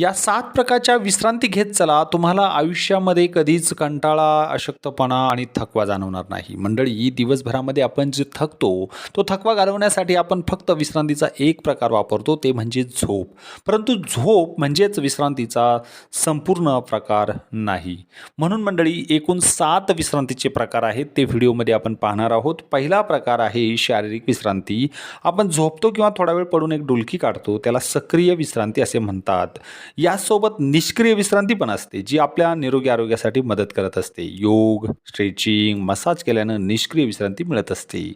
या सात प्रकारच्या विश्रांती घेत चला तुम्हाला आयुष्यामध्ये कधीच कंटाळा अशक्तपणा आणि थकवा जाणवणार नाही. मंडळी दिवसभरामध्ये आपण जे थकतो तो थकवा घालवण्यासाठी आपण फक्त विश्रांतीचा एक प्रकार वापरतो ते म्हणजे झोप. परंतु झोप म्हणजेच विश्रांतीचा संपूर्ण प्रकार नाही. म्हणून मंडळी एकूण सात विश्रांतीचे प्रकार आहेत ते व्हिडिओमध्ये आपण पाहणार आहोत. पहिला प्रकार आहे शारीरिक विश्रांती. आपण झोपतो किंवा थोडा वेळ पडून एक डुलकी काढतो त्याला सक्रिय विश्रांती असे म्हणतात. यासोबत निष्क्रिय विश्रांती पण असते जी आपल्या निरोगी आरोग्यासाठी मदत करत असते. योग स्ट्रेचिंग मसाज केल्यानं निष्क्रिय विश्रांती मिळत असते.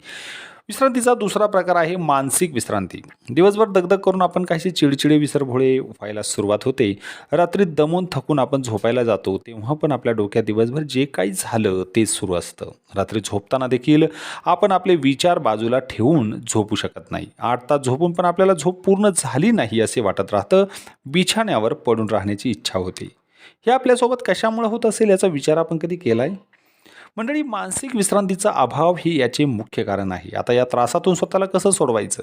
विश्रांतीचा दुसरा प्रकार आहे मानसिक विश्रांती. दिवसभर दगदग करून आपण काहीशी चिडचिडे विसरभोळे व्हायला सुरुवात होते. रात्री दमून थकून आपण झोपायला जातो तेव्हा पण आपल्या डोक्यात दिवसभर जे काही झालं ते सुरू असतं. रात्री झोपताना देखील आपण आपले विचार बाजूला ठेवून झोपू शकत नाही. आठ तास झोपून पण आपल्याला झोप पूर्ण झाली नाही असे वाटत राहतं. बिछाण्यावर पडून राहण्याची इच्छा होते. हे आपल्यासोबत कशामुळे होत असेल याचा विचार आपण कधी केला आहे मंडळी मानसिक विश्रांतीचा अभाव ही याचे मुख्य कारण आहे. आता या त्रासातून स्वतःला कसं सोडवायचं?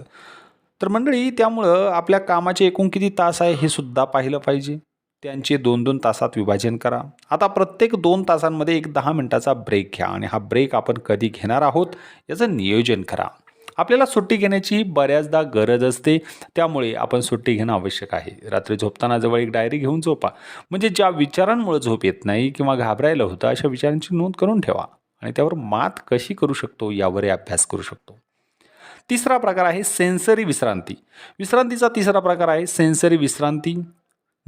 तर मंडळी त्यामुळं आपल्या कामाचे एकूण किती तास आहे हे सुद्धा पाहिलं पाहिजे. त्यांचे दोन दोन तासात विभाजन करा. आता प्रत्येक दोन तासांमध्ये एक दहा मिनटाचा ब्रेक घ्या आणि हा ब्रेक आपण कधी घेणार आहोत याचं नियोजन करा. आपल्याला सुट्टी घेण्याची बऱ्याचदा गरज असते. त्यामुळे आपण सुट्टी घेणं आवश्यक आहे. रात्री झोपताना जवळ एक डायरी घेऊन झोपा. म्हणजे ज्या विचारांमुळे झोप येत नाही किंवा घाबरायला होतं अशा विचारांची नोंद करून ठेवा. आणि त्यावर मात कशी करू शकतो यावरही अभ्यास करू शकतो. तिसरा प्रकार आहे सेन्सरी विश्रांती. विश्रांतीचा तिसरा प्रकार आहे सेन्सरी विश्रांती.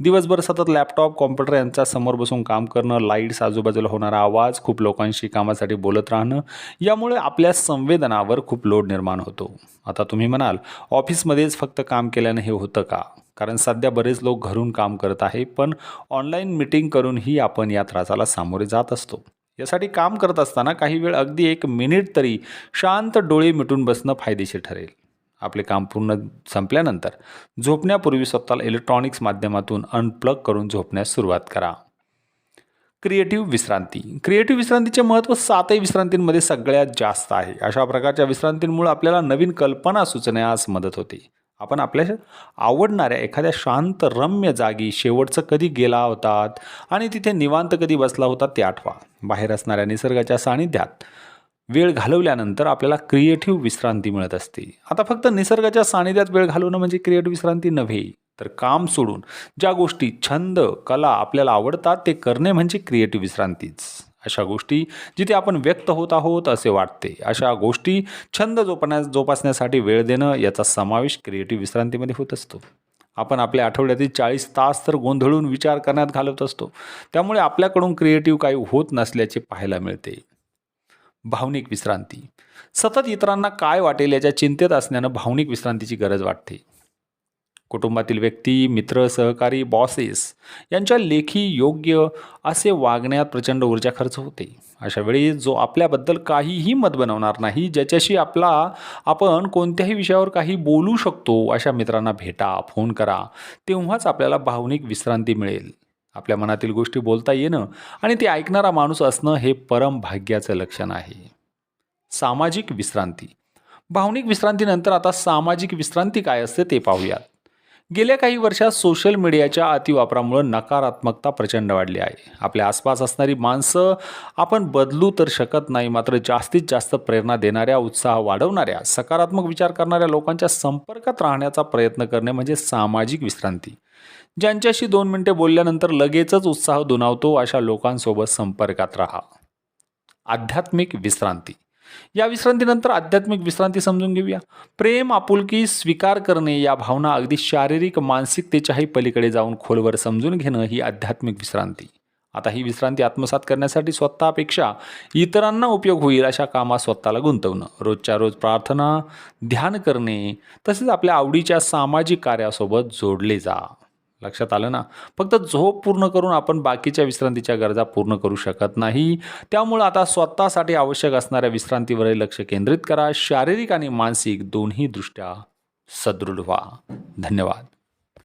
दिवसभर सतत लॅपटॉप कॉम्प्युटर यांच्या समोर बसून काम करणं लाईट्स आजूबाजूला होणारा आवाज खूप लोकांशी कामासाठी बोलत राहणं यामुळे आपल्या संवेदनावर खूप लोड निर्माण होतो. आता तुम्ही म्हणाल ऑफिसमध्येच फक्त काम केल्यानं हे होतं का? कारण सध्या बरेच लोक घरून काम करत आहे पण ऑनलाईन मिटिंग करूनही आपण या त्रासाला सामोरे जात असतो. यासाठी काम करत असताना काही वेळ अगदी एक मिनिट तरी शांत डोळे मिटून बसणं फायदेशीर ठरेल. आपले काम पूर्ण संपल्यानंतर झोपण्यापूर्वी स्वतःला इलेक्ट्रॉनिक्स माध्यमातून अनप्लग करून झोपण्यास सुरुवात करा. क्रिएटिव्ह विश्रांती. क्रिएटिव्ह विश्रांतीचे महत्त्व सातही विश्रांतींमध्ये सगळ्यात जास्त आहे. अशा प्रकारच्या विश्रांतींमुळे आपल्याला नवीन कल्पना सुचण्यास मदत होते. आपण आपल्या आवडणाऱ्या एखाद्या शांत रम्य जागी शेवटचं कधी गेला होतात आणि तिथे निवांत कधी बसला होता ते आठवा. बाहेर असणाऱ्या निसर्गाच्या सानिध्यात वेळ घालवल्यानंतर आपल्याला क्रिएटिव्ह विश्रांती मिळत असते. आता फक्त निसर्गाच्या सानिध्यात वेळ घालवणं म्हणजे क्रिएटिव्ह विश्रांती नव्हे तर काम सोडून ज्या गोष्टी छंद कला आपल्याला आवडतात ते करणे म्हणजे क्रिएटिव्ह विश्रांतीच. अशा गोष्टी जिथे आपण व्यक्त होत आहोत असे वाटते. अशा गोष्टी छंद जोपण्यास जोपासण्यासाठी वेळ देणं याचा समावेश क्रिएटिव्ह विश्रांतीमध्ये होत असतो. आपण आपल्या आठवड्यातील चाळीस तास तर गोंधळून विचार करण्यात घालवत असतो. त्यामुळे आपल्याकडून क्रिएटिव्ह काही होत नसल्याचे पाहायला मिळते. भावनिक विश्रांती. सतत इतरांना काय वाटेल याच्या चिंतेत असण्यानं भावनिक विश्रांतीची गरज वाटते. कुटुंबातील व्यक्ती मित्र सहकारी बॉसेस यांच्या लेखी योग्य असे वागण्यात प्रचंड ऊर्जा खर्च होते. अशा वेळी जो आपल्याबद्दल काहीही मत बनवणार नाही ज्याच्याशी आपला आपण कोणत्याही विषयावर काही बोलू शकतो अशा मित्रांना भेटा फोन करा तेव्हाच आपल्याला भावनिक विश्रांती मिळेल. आपल्या मनातील गोष्टी बोलता येणं आणि ते ऐकणारा माणूस असणं हे परम भाग्याचं लक्षण आहे. सामाजिक विश्रांती. भावनिक विश्रांतीनंतर आता सामाजिक विश्रांती काय असते ते पाहूयात. गेल्या काही वर्षात सोशल मीडियाच्या अतिवापरामुळं नकारात्मकता प्रचंड वाढली आहे. आपल्या आसपास असणारी माणसं आपण बदलू तर शकत नाही मात्र जास्तीत जास्त प्रेरणा देणाऱ्या उत्साह वाढवणाऱ्या सकारात्मक विचार करणाऱ्या लोकांच्या संपर्कात राहण्याचा प्रयत्न करणे म्हणजे सामाजिक विश्रांती. ज्यांच्याशी दोन मिनिटे बोलल्यानंतर लगेचच उत्साह दुनावतो अशा लोकांसोबत संपर्कात राहा. आध्यात्मिक विश्रांती. या विश्रांतीनंतर आध्यात्मिक विश्रांती समजून घेऊया. प्रेम आपुलकी स्वीकार करणे या भावना अगदी शारीरिक मानसिकतेच्याही पलीकडे जाऊन खोलवर समजून घेणं ही आध्यात्मिक विश्रांती. आता ही विश्रांती आत्मसात करण्यासाठी स्वतःपेक्षा इतरांना उपयोग होईल अशा कामात स्वतःला गुंतवणं. रोजच्या रोज प्रार्थना ध्यान करणे तसेच आपल्या आवडीच्या सामाजिक कार्यासोबत जोडले जा. लक्षात आलं ना? फक्त झोप पूर्ण करून आपण बाकीच्या विश्रांतीच्या गरजा पूर्ण करू शकत नाही. त्यामुळं आता स्वतःसाठी आवश्यक असणाऱ्या विश्रांतीवरही लक्ष केंद्रित करा. शारीरिक आणि मानसिक दोन्ही दृष्ट्या सदृढ व्हा. धन्यवाद.